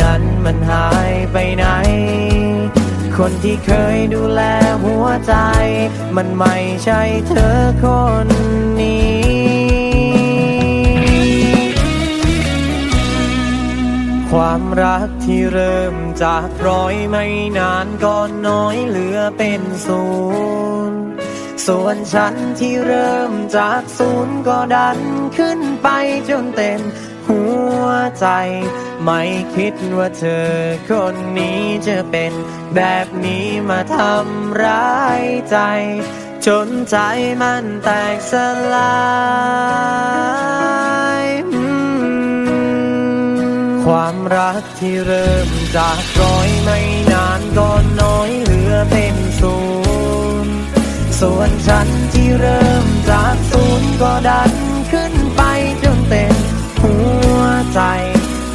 นั้นมันหายไปไหน คนที่เคยดูแลหัวใจ มันไม่ใช่เธอคนนี้ความรักที่เริ่มจากร้อยไม่นานก็น้อยเหลือเป็นศูนย์ส่วนฉันที่เริ่มจากศูนย์ก็ดันขึ้นไปจนเต็มหัวใจ ไม่คิดว่าเธอคนนี้จะเป็นแบบนี้มาทำร้ายใจ จนใจมันแตกสลายความรักที่เริ่มจากร้อยไม่นานก็น้อยเหลือเป็นศูนย์ส่วนฉันที่เริ่มจากศูนย์ก็ดัน